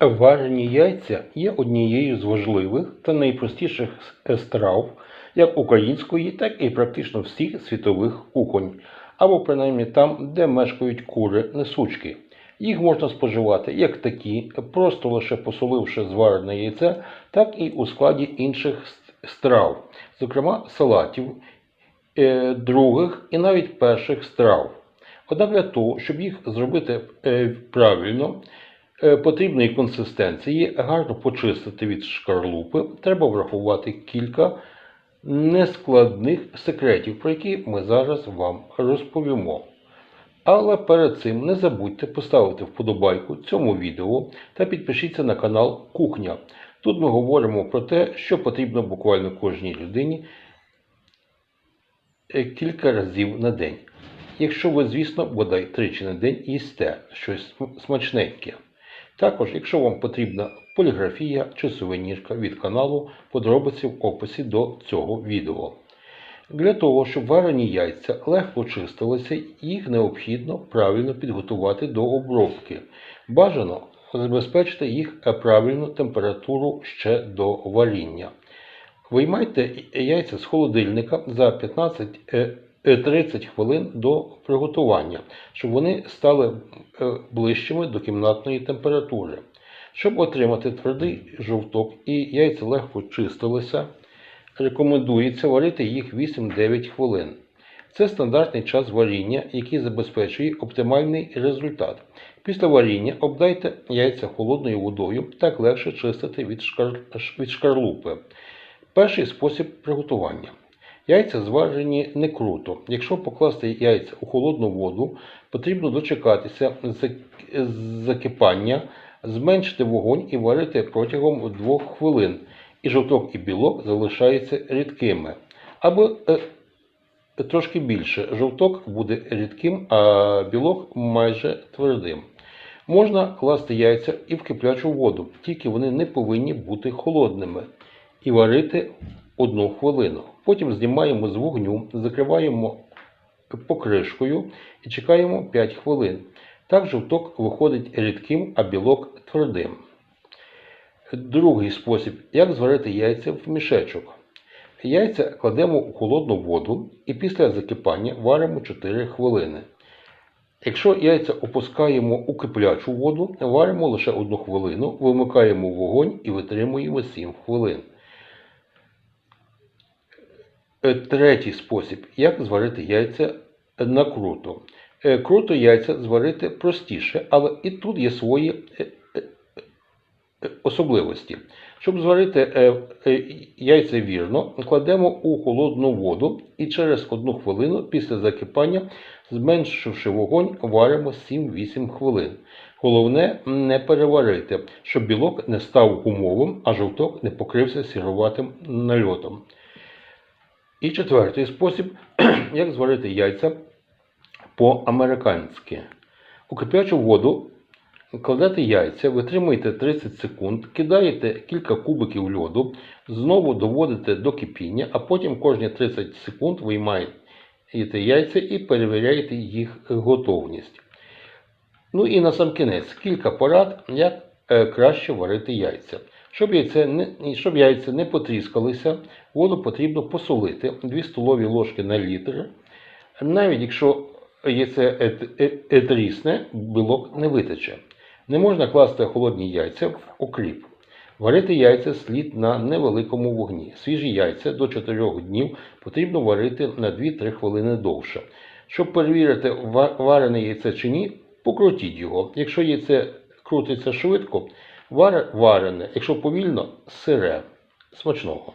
Варені яйця є однією з важливих та найпростіших страв як української, так і практично всіх світових кухонь, або принаймні там, де мешкають кури-несучки. Їх можна споживати як такі, просто лише посоливши зварене яйце, так і у складі інших страв, зокрема салатів, е, других і навіть перших страв. Однак для того, щоб їх зробити е, правильно, потрібної консистенції, гарно почистити від шкарлупи, треба врахувати кілька нескладних секретів, про які ми зараз вам розповімо. Але перед цим не забудьте поставити вподобайку цьому відео та підпишіться на канал Кухня. Тут ми говоримо про те, що потрібно буквально кожній людині е, кілька разів на день. Якщо ви, звісно, бодай тричі на день їсте щось смачненьке. Також, якщо вам потрібна поліграфія чи сувенірка від каналу, подробиці в описі до цього відео. Для того, щоб варені яйця легко чистилися, їх необхідно правильно підготувати до обробки. Бажано забезпечити їх е, правильну температуру ще до варіння. Виймайте яйця з холодильника за 15-30 хвилин до приготування, щоб вони стали е, ближчими до кімнатної температури. Щоб отримати твердий жовток і яйця легко чистилися, рекомендується варити їх 8-9 хвилин. Це стандартний час варіння, який забезпечує оптимальний результат. Після варіння обдайте яйця холодною водою, так легше чистити від шкарлупи. Перший спосіб приготування. Яйця зварені не круто. Якщо покласти яйця у холодну воду, потрібно дочекатися закипання, зменшити вогонь і варити протягом 2 хвилин. І жовток і білок залишаються рідкими. Або е, трошки більше. Жовток буде рідким, а білок майже твердим. Можна класти яйця і в киплячу воду, тільки вони не повинні бути холодними. І варити одну хвилину. Потім знімаємо з вогню, закриваємо покришкою і чекаємо 5 хвилин. Так жовток виходить рідким, а білок твердим. Другий спосіб як зварити яйця в мішечок. Яйця кладемо у холодну воду і після закипання варимо 4 хвилини. Якщо яйця опускаємо у киплячу воду, варимо лише 1 хвилину, вимикаємо вогонь і витримуємо 7 хвилин. Е, Третій спосіб як зварити яйця на круто. Е, Круто яйця зварити простіше, але і тут є свої е, особливості. Щоб зварити яйця вірно, кладемо у холодну воду і через одну хвилину після закипання, зменшивши вогонь, варимо 7-8 хвилин. Головне не переварити, щоб білок не став гумовим, а жовток не покрився сіроватим нальотом. І четвертий спосіб, як зварити яйця по-американськи. У кип'ячу воду кладете яйця, витримуєте 30 секунд, кидаєте кілька кубиків льоду, знову доводите до кипіння, а потім кожні 30 секунд виймаєте яйця і перевіряєте їх готовність. Ну і на сам кінець кілька порад, як е, краще варити яйця. Щоб яйця не, щоб яйця не потріскалися, воду потрібно посолити 2 столові ложки на літр. Навіть якщо яйце е, е, е, білок не витече. Не можна класти холодні яйця в окріп. Варити яйця слід на невеликому вогні. Свіжі яйця до 4 днів потрібно варити на 2-3 хвилини довше. Щоб перевірити, варене яйце чи ні, покрутіть його. Якщо яйце крутиться швидко, варене, якщо повільно, сире. Смачного.